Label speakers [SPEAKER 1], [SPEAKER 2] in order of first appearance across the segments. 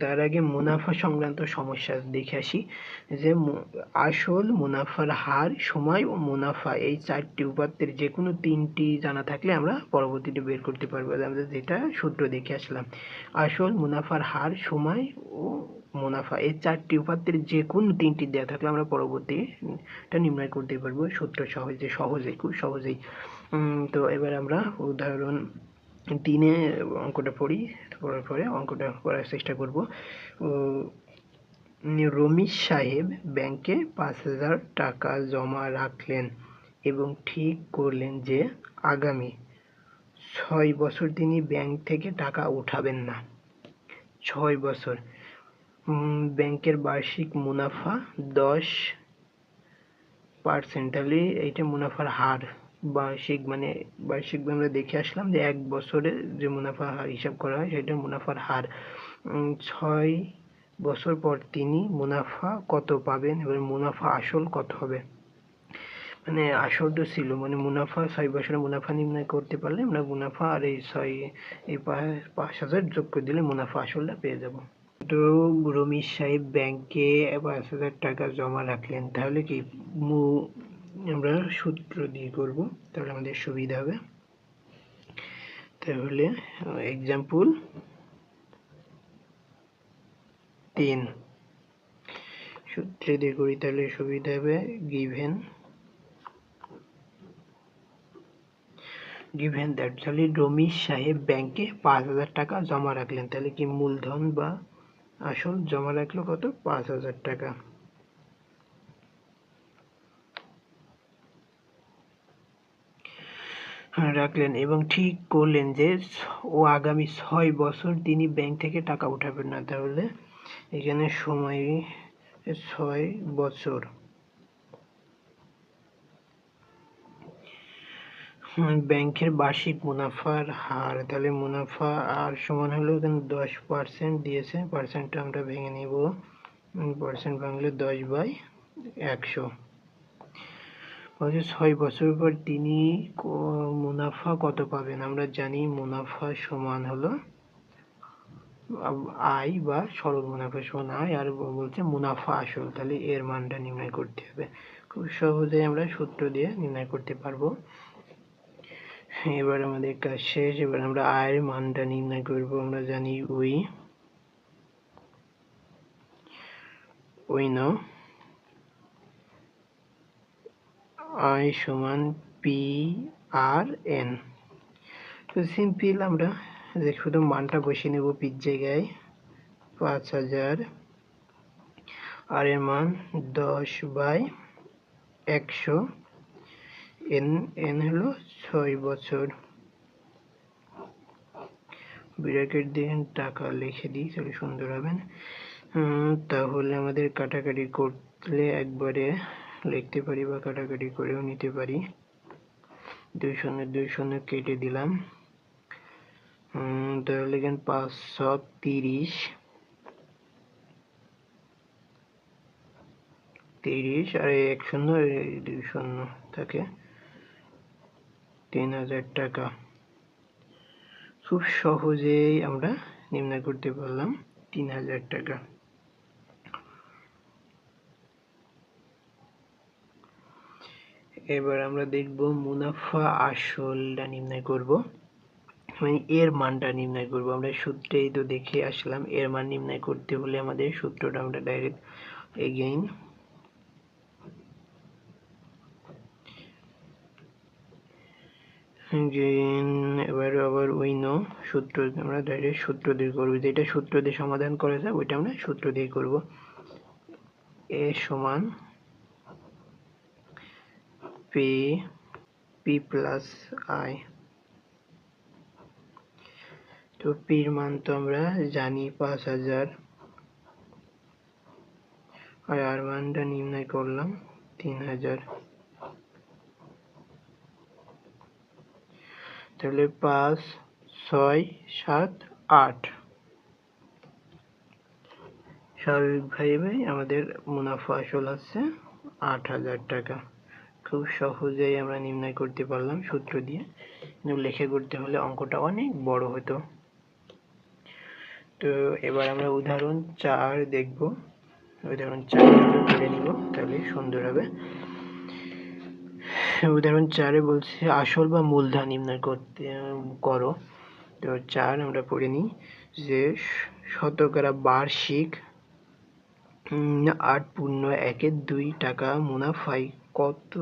[SPEAKER 1] তার আগে মুনাফা সংক্রান্ত সমস্যা দেখে আসি, যে আসল মুনাফার হার, সময় ও মুনাফা, এই চারটি উপাত্তের যে কোনো তিনটি জানা থাকলে আমরা পরবর্তীতে বের করতে পারব। আমরা যেটা সূত্র দেখে আসলাম, আসল মুনাফার হার, সময় ও মুনাফা, এই চারটি উপাত্তের যে কোনো তিনটি দেওয়া থাকলে আমরা পরবর্তীটা নির্ণয় করতে পারব সূত্র সহজে, সহজেই, খুব সহজেই। তো এবার আমরা উদাহরণ তিনে অঙ্কটা পড়ি। পড়ার পরে অঙ্কটা করার চেষ্টা করব। রমিজ সাহেব ব্যাংকে পাঁচ হাজার টাকা জমা রাখলেন এবং ঠিক করলেন যে আগামী ছয় বছর তিনি ব্যাংক থেকে টাকা উঠাবেন না। ছয় বছর। ব্যাংকের বার্ষিক মুনাফা দশ পার্সেন্ট তাহলে এইটা মুনাফার হার। বার্ষিক মানে বার্ষিক আমরা দেখে আসলাম যে এক বছরে যে মুনাফা হার হিসাব করা হয় সেটা মুনাফার হার। ছয় বছর পর তিনি মুনাফা কত পাবেন এবার মুনাফা আসল কত হবে? মানে আসল তো ছিল মানে মুনাফা ছয় বছরে মুনাফা নির্ণয় করতে পারলে আমরা মুনাফা আর এই ছয়, এই পাঁচ হাজার যোগ করে দিলে মুনাফা আসলটা পেয়ে যাব। তো রমিজ সাহেব ব্যাংকে পাঁচ হাজার টাকা জমা রাখলেন, তাহলে কি আমরা সূত্র দিয়ে করব, তাহলে আমাদের সুবিধা হবে। তাহলে এক্সাম্পল তিন। সূত্রে দিয়ে করি, তাহলে সুবিধা হবে গিভেন গিভেন দ্যাট তাহলে রমিজ সাহেব ব্যাংকে পাঁচ হাজার টাকা জমা রাখলেন। তাহলে কি মূলধন বা আসল জমা রাখল কত? পাঁচ হাজার টাকা হ্যাঁ, রাখলেন এবং ঠিক করলেন যে ও আগামী ছয় বছর তিনি ব্যাংক থেকে টাকা উঠাবেন না। তাহলে এখানে সময় ছয় বছর। ব্যাংকের বার্ষিক মুনাফার হার। তাহলে মুনাফা আর সমান হলো এখানে দশ পার্সেন্ট দিয়েছে। পার্সেন্টটা আমরা ভেঙে নিব। পার্সেন্ট ভাঙলে দশ বাই একশো। বলছে ছয় বছর পর তিনি মুনাফা কত পাবেন? আমরা জানি মুনাফা সমান হলো আয় বা সরল মুনাফা সমান আয়, আর বলছে মুনাফা আসল। তাহলে এর মানটা নির্ণয় করতে হবে। খুব সহজে আমরা সূত্র দিয়ে নির্ণয় করতে পারব। এবার আমাদের কাজ শেষ, এবার আমরা আয়ের মানটা নির্ণয় করব। আমরা জানি উই উই নো আই সমান পি আর এন তো সিম্পল আমরা যে শুধু মানটা বসিয়ে নেব পির জায়গায়, পাঁচ হাজার। আর এর মান দশ বাই একশো। এন এন হলো ছয় বছর। ব্র্যাকেট দিয়ে টাকা লিখে দিই, তাহলে সুন্দর হবে তাহলে আমাদের কাটাকাটি করলে একবারে লিখতে পারি বা কাটাকাটি করেও নিতে পারি। দুই শূন্য দুই শূন্য কেটে দিলাম। তাহলে এখানে পাঁচশো তিরিশ। তিরিশ, আর এক শূন্য দুই শূন্য থাকে। তিন হাজার টাকা। খুব সহজেই আমরা নির্ণয় করতে পারলাম তিন হাজার টাকা। এবার আমরা দেখব মুনাফা আসলটা নির্ণয় করব। মানে এর মানটা নির্ণয় করব। আমরা সূত্রেই তো দেখে আসলাম, এর মান নির্ণয় করতে হলে আমাদের সূত্রটা আমরা ডাইরেক্ট এগেইন এবার আবার ওই নো সূত্র আমরা ডাইরেক্ট সূত্র দিয়ে করব। যেটা সূত্র দিয়ে সমাধান করা যায়, ওইটা আমরা সূত্র দিয়ে করব। এ সমান পি পি প্লাস আই তো পির মান তো আমরা জানি পাঁচ হাজার। আর আর মানটা নির্ণয় করলাম তিন হাজার। তাহলে পাঁচ, ছয়, সাত, আট। স্বাভাবিকভাবে আমাদের মুনাফা আসল আছে আট হাজার টাকা। খুব সহজেই আমরা নির্ণয় করতে পারলাম সূত্র দিয়ে। কিন্তু লেখে করতে হলে অঙ্কটা অনেক বড় হতো। তো এবার আমরা উদাহরণ চার দেখব। উদাহরণ চার করে নিব, তাহলে সুন্দর হবে। উদাহরণ চারে বলছে, আসল বা মূলধন নির্ণয় করতে করো। তো চার আমরা পড়ে নিই যে শতকরা বার্ষিক আট পূর্ণ একের দুই টাকা মুনাফায় কত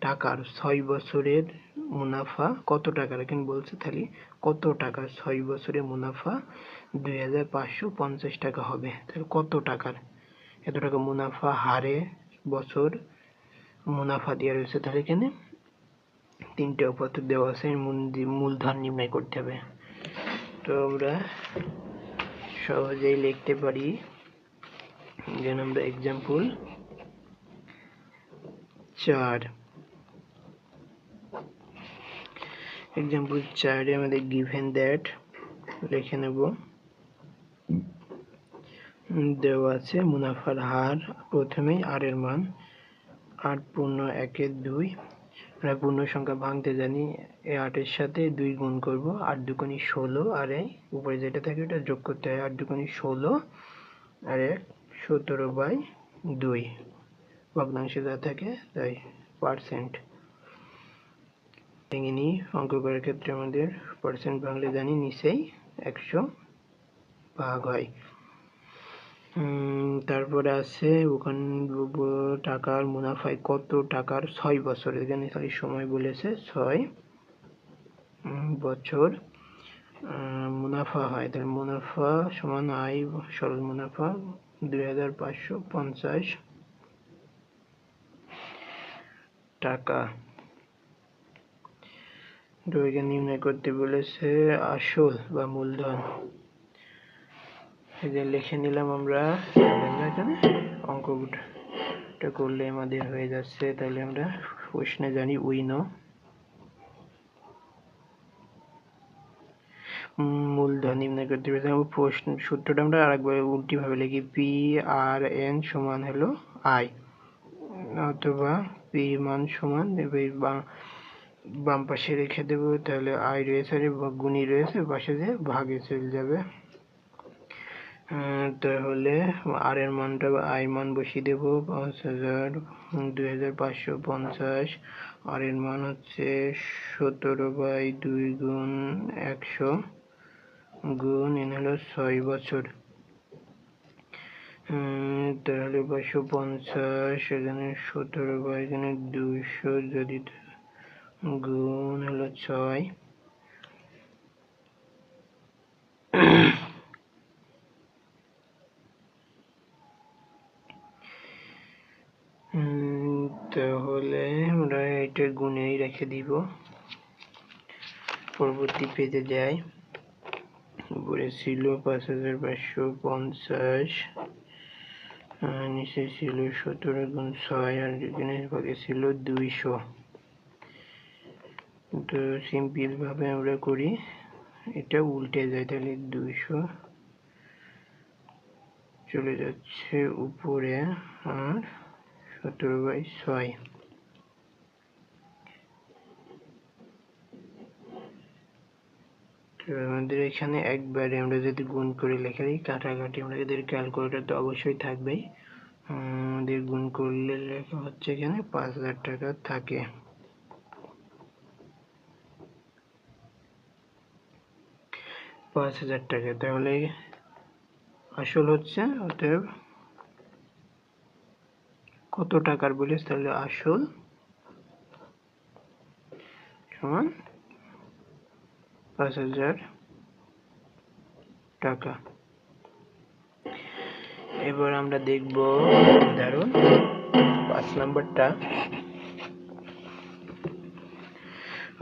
[SPEAKER 1] টাকার ছয় বছরের মুনাফা? কত টাকার? এখানে বলছে তাহলে কত টাকা ছয় বছরের মুনাফা? দুই হাজার পাঁচশো পঞ্চাশ টাকা হবে। তাহলে কত টাকার? এত টাকা মুনাফা হারে বছর মুনাফা দেওয়া রয়েছে। তাহলে এখানে তিনটে উপাত্ত দেওয়া আছে। মূলধন নির্ণয় করতে হবে। তো আমরা সহজেই লিখতে পারি। যেন আমরা এক্সাম্পল চার। এক্সাম্পল চারে আমাদের গিভেন দ্যাট লিখে নেব। দেওয়া আছে মুনাফার হার প্রথমেই আর এর মান, আট পূর্ণ একের দুই। আমরা পূর্ণ সংখ্যা ভাঙতে জানি এই আটের সাথে দুই গুণ করব, আট দুগুণি ষোলো, আর এই উপরে যেটা থাকে ওটা যোগ করতে হয়, আট দুগুণি ষোলো, আর এক সতেরো বাই দুই। ভগ্নাংশে যা থাকে, তাই পার্সেন্ট ভেঙে নিই অঙ্ক করার ক্ষেত্রে আমাদের পার্সেন্ট ভাঙলে জানি নিচেই একশো ভাগ হয়। তারপরে আছে ওখান টাকার মুনাফায় কত টাকার ছয় বছর, এখানে খালি সময় বলেছে, ছয় বছর মুনাফা হয়। তাহলে মুনাফা সমান আয়, সরল মুনাফা দুই হাজার পাঁচশো পঞ্চাশ। টাকা। দৈর্ঘ্য নির্ণয় করতে বলেছে আসল বা মূলধন। এই যে লিখে নিলাম আমরা এখানে অঙ্কটা করলে আমাদের হয়ে যাচ্ছে তাহলে আমরা প্রশ্নে জানি উইনো। মূলধন নির্ণয় করতে পেরেছি আমরা প্রশ্ন, সূত্রটা আমরা আরেকবার উল্টি ভাবে লিখি, পি আর এন সমান হলো আই, অথবা মান সমান, এবার বা- বাম পাশে রেখে দেবো, তাহলে আই রয়েছে, আর গুণী রয়েছে, পাশে যে ভাগে চলে যাবে। তাহলে আর এর মানটা আই মান বসিয়ে দেবো, পাঁচ হাজার দুই হাজার পাঁচশো পঞ্চাশ। আর এর মান হচ্ছে সতেরো বাই দুই গুণ একশো গুণ এন হলো ছয় বছর। তাহলে পাঁচশো পঞ্চাশ, এখানে সতেরো বাই এখানে দুইশো, যদি গুণ হলো ছয়। তাহলে আমরা এটা গুণেই রেখে দিব। পরবর্তী পেজে যাই। উপরে ছিল পাঁচ হাজার পাঁচশো পঞ্চাশ। নিচে ছিল সতেরো গুণ ছয় আর এখানে ভাগে ছিল দুইশো। তো সিম্পল ভাবে আমরা করি, এটা উল্টে যায় তাহলে দুইশো। চলে যাচ্ছে উপরে আর সতেরো বাই ছয়। আমাদের এখানে একবারে আমরা যদি গুণ করে লেখা দিই, কাটাকাটি আমাদের ক্যালকুলেটর তো অবশ্যই থাকবেই। আমাদের গুণ করলে লেখা হচ্ছে এখানে পাঁচ হাজার টাকা থাকে। পাঁচ হাজার টাকা, তাহলে আসল হচ্ছে অতএব কত টাকার বলিস তাহলে আসল সমান পাঁচ হাজার টাকা। এবার আমরা দেখব উদাহরণ পাঁচ নাম্বারটা।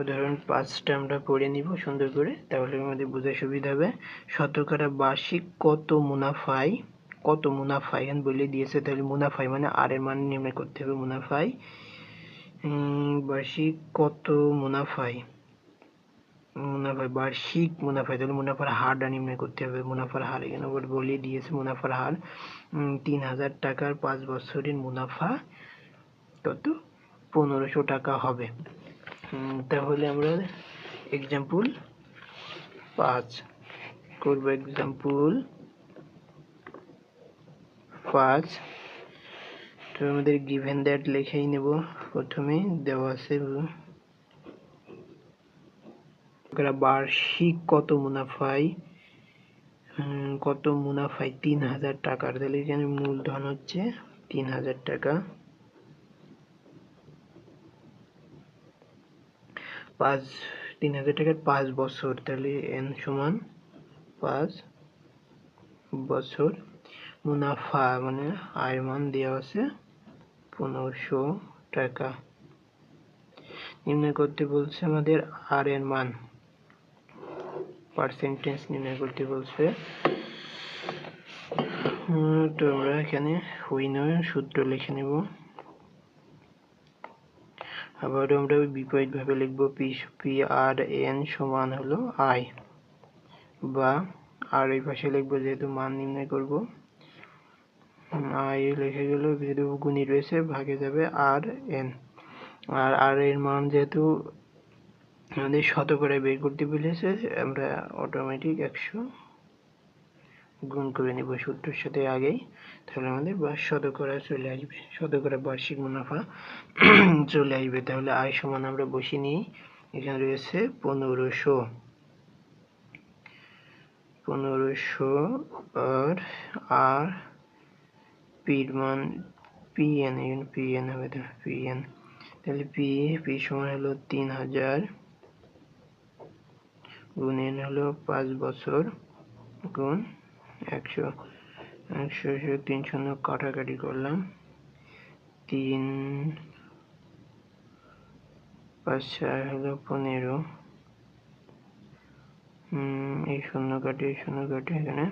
[SPEAKER 1] উদাহরণ পাঁচটা আমরা পড়ে নিব সুন্দর করে, তাহলে আমাদের বোঝা সুবিধা হবে। শতকরা বার্ষিক কত মুনাফায় কত মুনাফায়, এখানে বলে দিয়েছে, তাহলে মুনাফায় মানে আর এর মান নির্ণয় করতে হবে মুনাফায়। বার্ষিক কত মুনাফায়? মুনাফা বার্ষিক মুনাফা তাহলে মুনাফার হারটা নির্ণয় করতে হবে। মুনাফার হার এখানে বলে দিয়েছে, মুনাফার হার তিন হাজার টাকার পাঁচ বছরের মুনাফা, কত? পনেরোশো টাকা হবে। তাহলে আমরা এক্সাম্পল পাঁচ করব। এক্সাম্পল পাঁচ। তো আমাদের গিভেন দ্যাট লিখেই নেব। প্রথমে দেওয়া আছে বার্ষিক কত মুনাফায়? কত মুনাফায়? তিন হাজার টাকার তাহলে এখানে মূলধন হচ্ছে তিন হাজার টাকা। পাঁচ, তিন হাজার টাকার পাঁচ বছর। তাহলে এন সমান পাঁচ বছর। মুনাফা মানে আয় মান দেওয়া আছে পনেরোশো টাকা। নির্ণয় করতে বলছে আমাদের আর এর মান। পার্সেন্টেজ নির্ণয় করতে বলছে তো আমরা এখানে হুইনের সূত্র লিখে নেব। আবার আমরা বিপরীত ভাবে লিখব পি পি আর এন সমান হলো আই বা আর এই পাশে লিখব যেহেতু মান নির্ণয় করব। আই লিখে গেল যেহেতু গুণী রয়েছে ভাগে যাবে আর এন আর আর এর মান যেহেতু আমাদের শতকরা বের করতে বলেছে, আমরা অটোমেটিক একশো গুণ করে নেব সূত্রের সাথে আগেই। তাহলে আমাদের বা শতকরা চলে আসবে শতকরা বার্ষিক মুনাফা চলে আসবে। তাহলে আয় সমান আমরা বসে নিই, এখানে রয়েছে পনেরোশো। পনেরোশো আর আর পির মান পি এন পি এন হবে পি এন তাহলে পি পি সমান হলো তিন হাজার গুণ এন হলো পাঁচ বছর গুণ একশো। একশো তিন শূন্য কাটাকাটি করলাম। তিন পাঁচ চার হলো পনেরো। এই শূন্য কাটে এই শূন্য কাটে এখানে।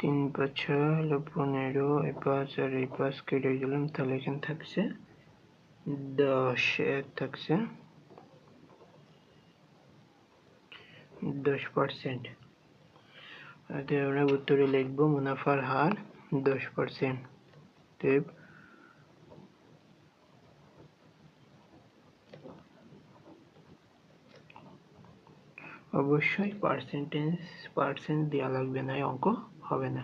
[SPEAKER 1] তিন পাঁচ ছয় হলো পনেরো। এই পাঁচ আর এই পাঁচ কেটে গেলাম, তাহলে এখানে থাকছে দশ থাকছে দশ পার্সেন্ট আমরা উত্তরে লিখব মুনাফার হার দশ পার্সেন্ট অবশ্যই পার্সেন্টেজ পার্সেন্ট দেওয়া লাগবে না অঙ্ক হবে না